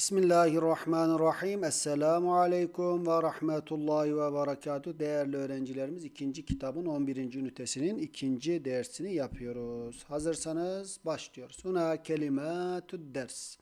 Bismillahirrahmanirrahim. Esselamu aleyküm ve rahmetullahi ve berekatuhu. Değerli öğrencilerimiz ikinci kitabın 11. ünitesinin ikinci dersini yapıyoruz. Hazırsanız başlıyoruz. Huna kelimatü ders.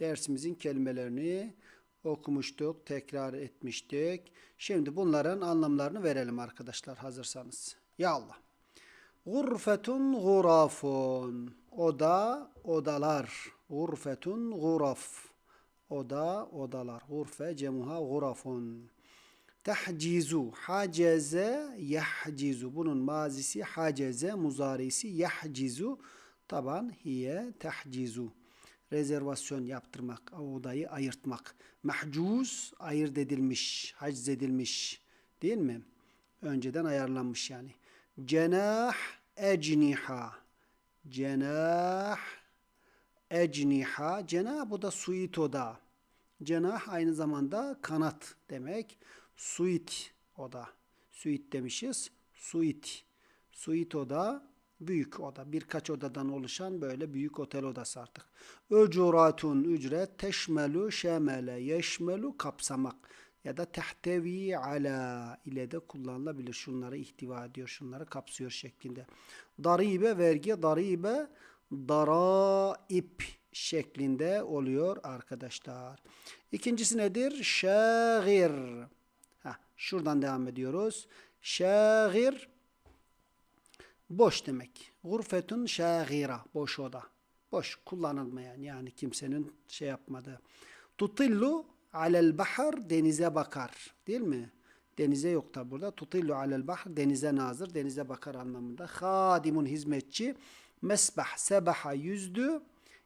Dersimizin kelimelerini okumuştuk, tekrar etmiştik. Şimdi bunların anlamlarını verelim arkadaşlar hazırsanız. Ya Allah. Gurfetun gurafun. Oda, odalar. Gurfetun guraf. Oda, odalar. Gurfe, cemuha, gurafun. Tehcizu, haceze, yahcizu. Bunun mazisi haceze, muzarisi yahcizu. Taban hiye tehcizu. Rezervasyon yaptırmak, odayı ayırtmak. Mahcuz, ayırt edilmiş, haciz edilmiş. Değil mi? Önceden ayarlanmış yani. Cenah, ecniha. Cenah, ecniha. Cenah bu da suit oda. Cenah aynı zamanda kanat demek. Suit oda. Suit demişiz. Suit. Suit oda büyük oda. Birkaç odadan oluşan böyle büyük otel odası artık. Öcuratun ücret teşmelu şemele yeşmelu kapsamak ya da tehtevi ala ile de kullanılabilir. Şunları ihtiva ediyor, şunları kapsıyor şeklinde. Daribe vergi, daribe daraib şeklinde oluyor arkadaşlar. İkincisi nedir? Şagir. Ha, şuradan devam ediyoruz. Şagir boş demek. Gurfetun şagira boş oda. Boş kullanılmayan yani kimsenin şey yapmadığı. Tutillu alel bahar denize bakar. Değil mi? Denize yok da burada. Tutillu alel bahar denize nazır, denize bakar anlamında. Hadimun hizmetçi. Mesbah sebaha yüzdü.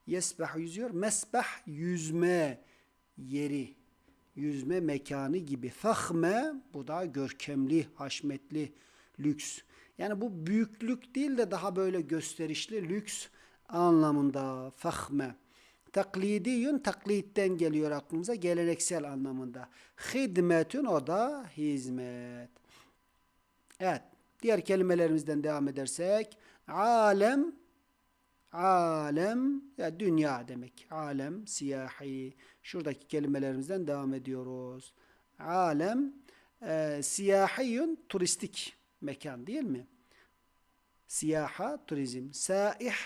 Yesbah yüzüyor. Mesbah yüzme yeri. Yüzme mekanı gibi. Fahme bu da görkemli, haşmetli, lüks. Yani bu büyüklük değil de daha böyle gösterişli, lüks anlamında. Fahme. Taklidiyün taklitten geliyor aklımıza geleneksel anlamında. Hidmetün o da hizmet. Evet. Diğer kelimelerimizden devam edersek. Alem Alem ya dünya demek. Alem siyahi. Şuradaki kelimelerimizden devam ediyoruz. Alem e, siyahiyün turistik mekan değil mi? Siyaha turizm. Saih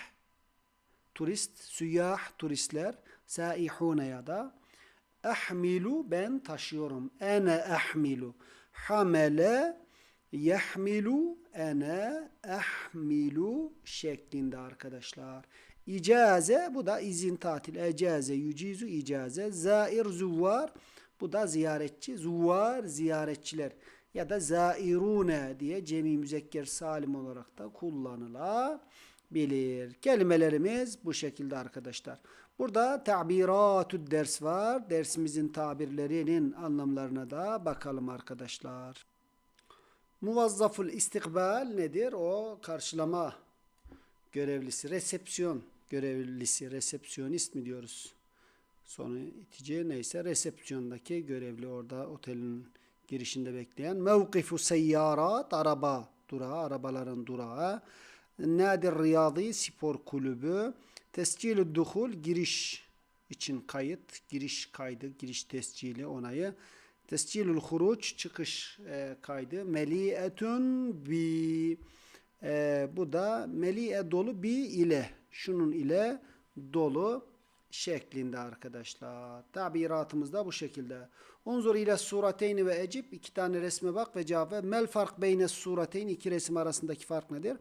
turist, süyah turistler, saihune ya da ahmilu ben taşıyorum. Ene ahmilu. Hamele yahmilu ene ahmilu şeklinde arkadaşlar. İcaze bu da izin tatil. Ecaze yücizu icaze. Zair zuvar bu da ziyaretçi. Zuvar ziyaretçiler ya da zairune diye cemi müzekker salim olarak da kullanılabilir. Kelimelerimiz bu şekilde arkadaşlar. Burada tabiratü ders var. Dersimizin tabirlerinin anlamlarına da bakalım arkadaşlar. Muvazzaful istikbal nedir? O karşılama görevlisi, resepsiyon görevlisi, resepsiyonist mi diyoruz? Sonu itici neyse resepsiyondaki görevli orada otelin girişinde bekleyen. Mevkifu seyyarat, araba durağı, arabaların durağı. Nadir Riyadi Spor Kulübü. Tescilü duhul, giriş için kayıt, giriş kaydı, giriş tescili onayı. Tescilül huruç çıkış e, kaydı. Meli'etun bi e, bu da meli'e dolu bi ile şunun ile dolu şeklinde arkadaşlar. Tabiratımız da bu şekilde. Unzur ile surateyni ve ecib iki tane resme bak ve cevap ver. Mel fark beyne surateyn iki resim arasındaki fark nedir?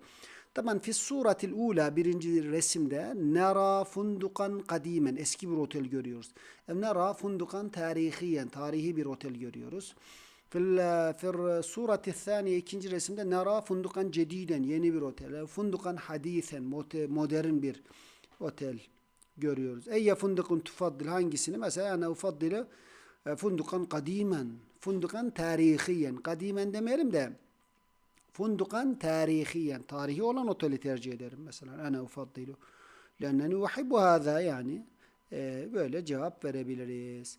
Taban fi suratil ula birinci resimde nera fundukan kadimen eski bir otel görüyoruz. Ev nera fundukan tarihiyen tarihi bir otel görüyoruz. Fil, fil surati thaniye ikinci resimde nera fundukan cediden yeni bir otel. Fundukan hadisen modern bir otel görüyoruz. Eyye fundukun tufaddil hangisini? Mesela ana ufaddilu fundukan kadimen. Fundukan tarihiyen. Kadimen demeyelim de fundukan tarihiyen. Tarihi olan oteli tercih ederim mesela. Ana ufaddilu. Lenneni uhibbu hâzâ yani. E, böyle cevap verebiliriz.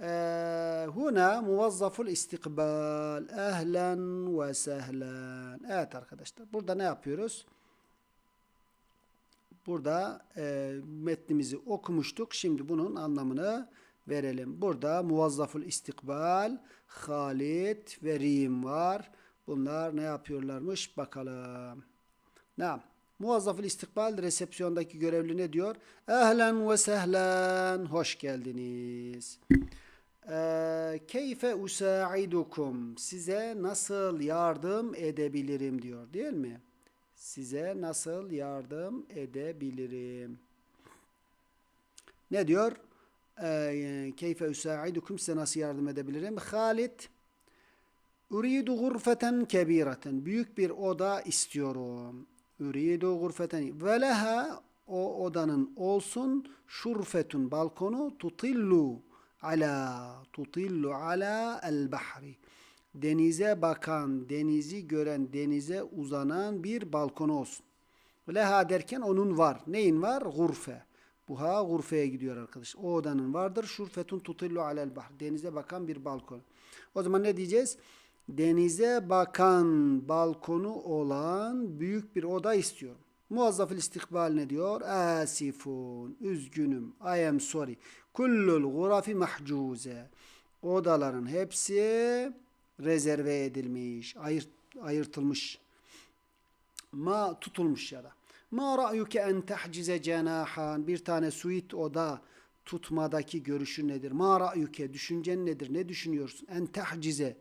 E, huna muvazzaful istikbal. Ehlen ve sehlen. Evet arkadaşlar. Burada ne yapıyoruz? Burada e, metnimizi okumuştuk. Şimdi bunun anlamını verelim. Burada muvazzaful istikbal, Halit ve Rim var. Bunlar ne yapıyorlarmış bakalım. Naam. Muvazzaful istikbal resepsiyondaki görevli ne diyor? Ehlen ve sehlen. Hoş geldiniz. Ee, Keyfe usaidukum. Size nasıl yardım edebilirim diyor değil mi? Size nasıl yardım edebilirim? Ne diyor? Ee, Keyfe usaidukum. Size nasıl yardım edebilirim? Halit Uridu gurfeten kebireten. Büyük bir oda istiyorum. Uridu gurfeten. Ve leha o odanın olsun şurfetun balkonu tutillu ala tutillu ala el bahri. Denize bakan, denizi gören, denize uzanan bir balkonu olsun. Leha derken onun var. Neyin var? Gurfe. Bu ha gurfeye gidiyor arkadaş. O odanın vardır. Şurfetun tutillu alel bahr. Denize bakan bir balkon. O zaman ne diyeceğiz? Denize bakan balkonu olan büyük bir oda istiyorum. Muvazzafil istikbal ne diyor? Asifun. Üzgünüm. I am sorry. Kullul gurafi mahcuze. Odaların hepsi rezerve edilmiş. Ayırt, ayırtılmış. Ma tutulmuş ya da. Ma ra'yuke en tahcize cenahan. Bir tane suite oda tutmadaki görüşün nedir? Ma ra'yuke. Düşüncen nedir? Ne düşünüyorsun? En tahcize.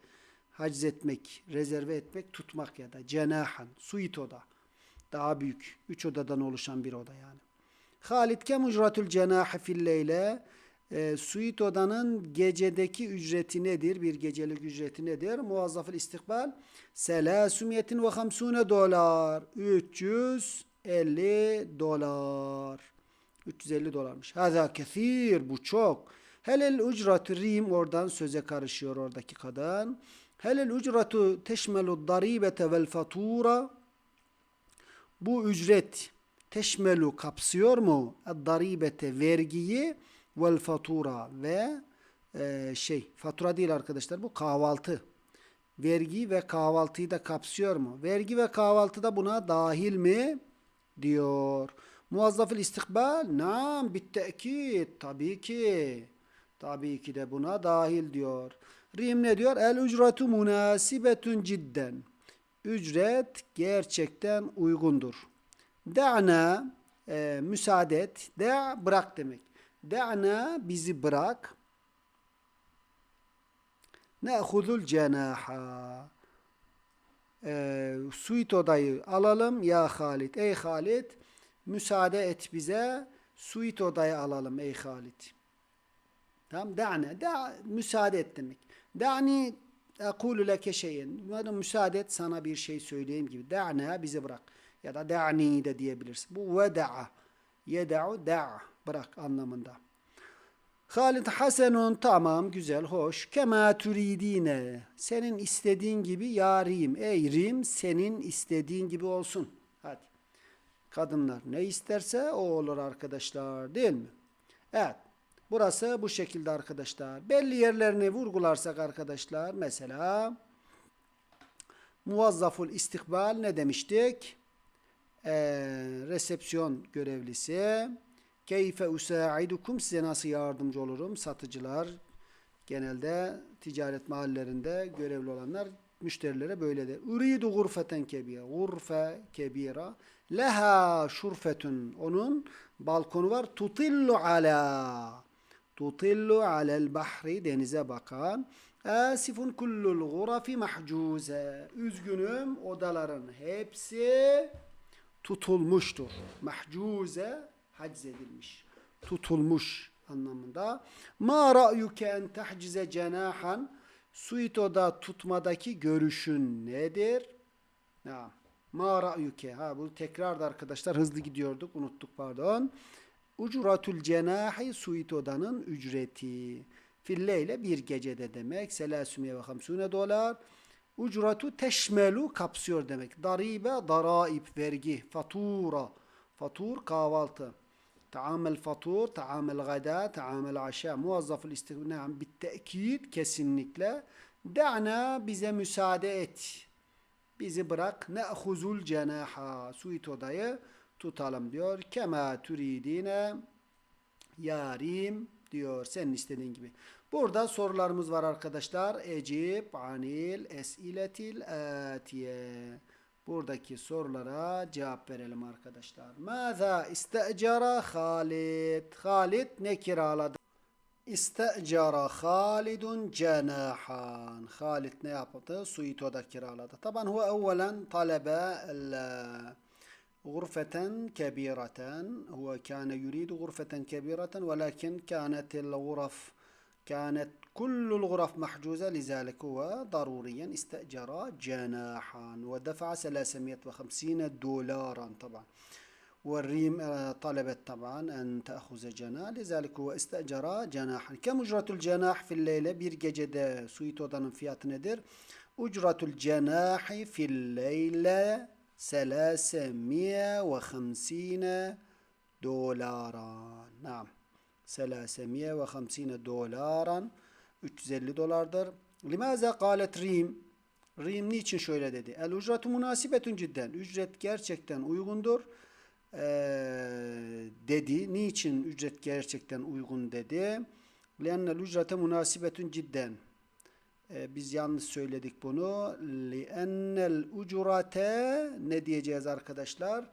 Haciz etmek, rezerve etmek, tutmak ya da cenahan. Suite oda. Daha büyük. Üç odadan oluşan bir oda yani. Halit kem ücretül cenahi fil leyle. E, suite odanın gecedeki ücreti nedir? Bir gecelik ücreti nedir? Muvazzafıl istikbal. Selasümiyetin ve hamsune dolar. 350 dolar. 350 dolarmış. Hâzâ kethîr. Bu çok. Helel ücretü rim oradan söze karışıyor oradaki kadın. Helel ücretu teşmelu daribete vel fatura. Bu ücret teşmelu kapsıyor mu? Daribete vergiyi vel fatura ve e, şey fatura değil arkadaşlar bu kahvaltı. Vergi ve kahvaltıyı da kapsıyor mu? Vergi ve kahvaltı da buna dahil mi? diyor. Muvazzafil istikbal nam bittekid tabii ki. Tabii ki de buna dahil diyor. Rim ne diyor? El ücretu münasibetun cidden. Ücret gerçekten uygundur. Da'na e, müsaade et. Da bırak demek. Da'na bizi bırak. Ne'hudul cenaha. E, suit odayı alalım ya Halit. Ey Halit müsaade et bize. Suit odayı alalım ey Halit. Tamam da'na. Da müsaade et demek. Da'ni ekulu leke şeyin. Bana müsaade et sana bir şey söyleyeyim gibi. Da'na bizi bırak. Ya da da'ni de diyebilirsin. Bu veda'a. Yeda'u da'a. Bırak anlamında. Halid Hasenun tamam güzel hoş. Kema turidine. Senin istediğin gibi yarim. Ey Rim senin istediğin gibi olsun. Hadi. Kadınlar ne isterse o olur arkadaşlar değil mi? Evet. Burası bu şekilde arkadaşlar. Belli yerlerini vurgularsak arkadaşlar mesela muvazzaful istikbal ne demiştik? Ee, resepsiyon görevlisi. Keyfe usaidukum size nasıl yardımcı olurum? Satıcılar genelde ticaret mahallelerinde görevli olanlar müşterilere böyle der. Uridu gurfeten kebira. Gurfe kebira. Leha şurfetun. Onun balkonu var. Tutillu ala. Tutillu alel bahri. Denize bakan. Asifun kullul gurafi mahcuze. Üzgünüm odaların hepsi tutulmuştur. Mahcuze haciz edilmiş. Tutulmuş anlamında. Ma ra'yuke en tahcize cenahan suitoda tutmadaki görüşün nedir? Ha. Ma ra'yuke. Ha bu tekrar da arkadaşlar hızlı gidiyorduk. Unuttuk pardon. Ucratul cenahi suitodanın ücreti. Filleyle bir gecede demek. Selasümiye ve hamsune dolar. Ucratu teşmelu kapsıyor demek. Daribe, daraib, vergi, fatura. Fatur, kahvaltı. Taamel fatur, taamel gada, taamel aşa. Muvazzafıl istihdam bittekid kesinlikle. Da'na bize müsaade et. Bizi bırak. Ne'huzul cenaha. Suit odayı tutalım diyor. Kema turidine yarim diyor. Senin istediğin gibi. Burada sorularımız var arkadaşlar. Ecib anil esiletil atiye. Buradaki sorulara cevap verelim arkadaşlar. Maza istecera Halid. Halid ne kiraladı? İstecera Halidun cenahan. Halid ne yaptı? Suito'da kiraladı. Taban huve evvelen talebe غرفة كبيرة هو كان يريد غرفة كبيرة ولكن كانت الغرف كانت كل الغرف محجوزة لذلك هو ضروريا استأجر جناحا ودفع 350 دولارا طبعا والريم آه، طلبت طبعا أن تأخذ جناح لذلك هو استأجر جناحا كم أجرة الجناح في الليلة bir gecede suite odanın fiyatı nedir? Ucratul cenahi fil leyle 350 دولارا نعم 350 دولارا 350 dolardır. Limaza قالت ريم Rim niçin şöyle dedi? El ücretu münasibetun cidden. Ücret gerçekten uygundur. Ee, dedi. Niçin ücret gerçekten uygun dedi? Liannel ücrete münasibetun cidden. Ee, biz yanlış söyledik bunu. Liennel ücrete ne diyeceğiz arkadaşlar?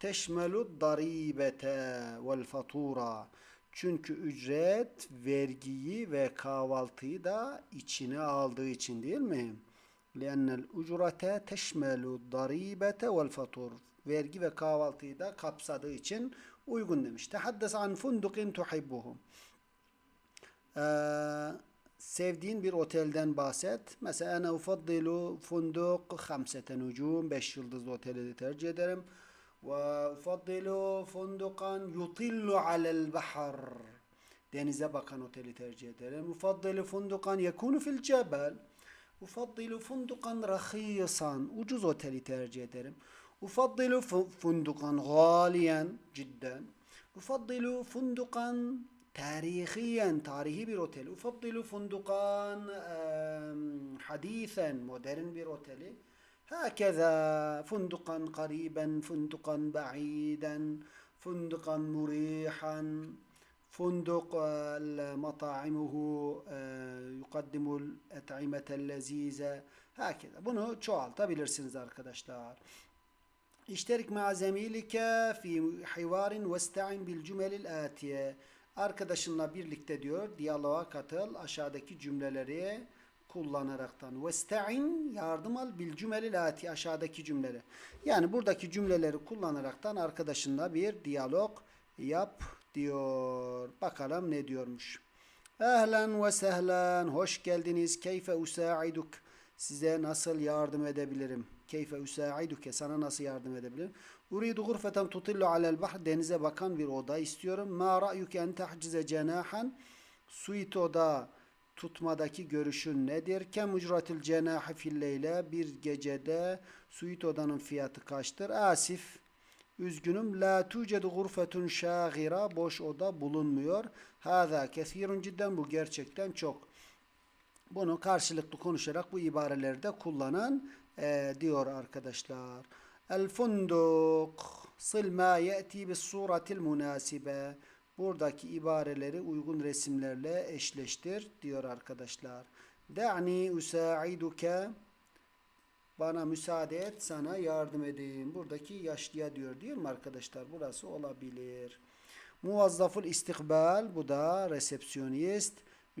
Teşmelu daribete vel fatura. Çünkü ücret vergiyi ve kahvaltıyı da içine aldığı için değil mi? لأن الأجرة تشمل الضريبة والفطور vergi ve kahvaltıyı da kapsadığı için uygun demiş. Tehaddes an fundukin tuhibbuhu. Sevdiğin bir otelden bahset. Mesela ene ufaddilu funduk hamsete nucum. Beş yıldızlı oteli tercih ederim. Ve ufaddilu fundukan yutillu alel bahar. Denize bakan oteli tercih ederim. Ufaddilu fundukan yekunu fil cebel. Ufaddilu fundukan rahisan. Ucuz oteli tercih ederim. Ufaddilu fu- fundukan galiyen cidden. Ufaddilu fundukan tarihiyen tarihi bir otel. Ufaddilu fundukan em, hadithen modern bir oteli. هكذا فندقا قريبا فندقا بعيدا فندقا مريحا فندق آه، مطاعمه آه، يقدم الأطعمة اللذيذة هكذا bunu çoğaltabilirsiniz arkadaşlar. İşterik ma zemilike fi hivarin vesta'in bil cümelil atiye. Arkadaşınla birlikte diyor diyaloğa katıl aşağıdaki cümleleri kullanaraktan. Vesta'in yardım al bil cümelil ati aşağıdaki cümleleri. Yani buradaki cümleleri kullanaraktan arkadaşınla bir diyalog yap diyor. Bakalım ne diyormuş. Ehlen ve sehlen. Hoş geldiniz. Keyfe usaiduk. Size nasıl yardım edebilirim? Keyfe usaiduke. Sana nasıl yardım edebilirim? Uridu gurfeten tutillu alel bahr. Denize bakan bir oda istiyorum. Ma ra'yuke en tahcize cenahan. Suite oda tutmadaki görüşün nedir? Kem ücretil cenahi fil leyle. Bir gecede suite odanın fiyatı kaçtır? Asif. Üzgünüm. La tucedu gurfetun şagira. Boş oda bulunmuyor. Hâzâ kesirun cidden. Bu gerçekten çok. Bunu karşılıklı konuşarak bu ibareleri de kullanan e, diyor arkadaşlar. Sil ma ye'ti bis suratil munasibe. Buradaki ibareleri uygun resimlerle eşleştir diyor arkadaşlar. Da'ni usaiduke bana müsaade et sana yardım edeyim. Buradaki yaşlıya diyor değil mi arkadaşlar? Burası olabilir. Muvazzaful istikbal bu da resepsiyonist.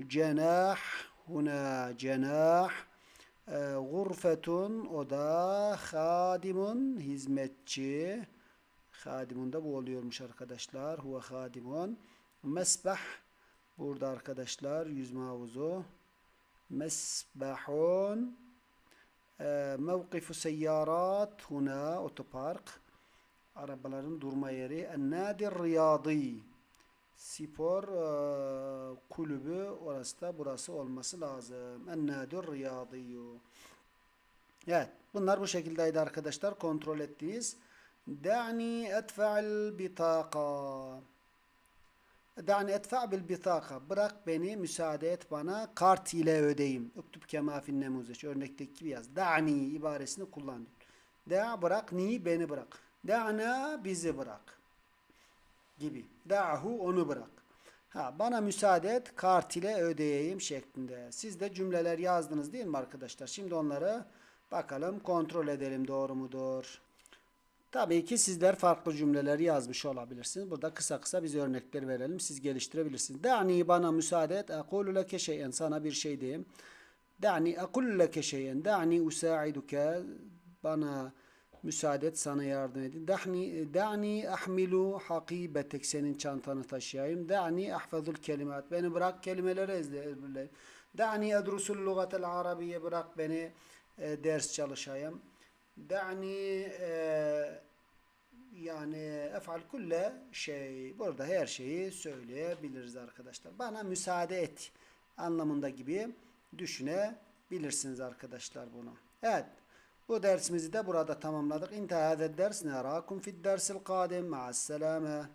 Cenah huna cenah. E, gurfetun o da hadimun hizmetçi. Hadimun da bu oluyormuş arkadaşlar. Huve hadimun. Mesbah burada arkadaşlar yüzme havuzu. Mesbahun e, mevkifu seyyarat huna otopark. Arabaların durma yeri. En-nadir riyadi. Spor e, kulübü orası da burası olması lazım. En-nadir riyadiyu. Evet. Bunlar bu şekildeydi arkadaşlar. Kontrol ettiniz. Da'ni etfa'l bitaka. Da'ni etfa' bil bitaka. Bırak beni, müsaade et bana. Kart ile ödeyim. Uktub kema fin nemuzeç. Örnekteki gibi yaz. Da'ni ibaresini kullan. Da bırak, ni beni bırak. Da'na bizi bırak. Gibi. Da'hu onu bırak. Ha, bana müsaade et kart ile ödeyeyim şeklinde. Siz de cümleler yazdınız değil mi arkadaşlar? Şimdi onları bakalım kontrol edelim doğru mudur? Tabii ki sizler farklı cümleler yazmış olabilirsiniz. Burada kısa kısa biz örnekler verelim. Siz geliştirebilirsiniz. Da'ni bana müsaade et. Ekulu leke şeyen. Sana bir şey diyeyim. Da'ni ekul leke şeyen. Da'ni usaiduke. Bana müsaade et sana yardım edeyim. Da'ni, da'ni ahmilu hakibetek. Senin çantanı taşıyayım. Da'ni ahfazul kelimat. Beni bırak kelimeleri ezberleyeyim. Da'ni edrusul lugatel arabiye. Bırak beni e, ders çalışayım. Da'ni e, yani efal kulle şey burada her şeyi söyleyebiliriz arkadaşlar. Bana müsaade et anlamında gibi düşünebilirsiniz arkadaşlar bunu. Evet. Bu dersimizi de burada tamamladık. İntihâ ders nerakum fid dersil kadim. Ma'as selame.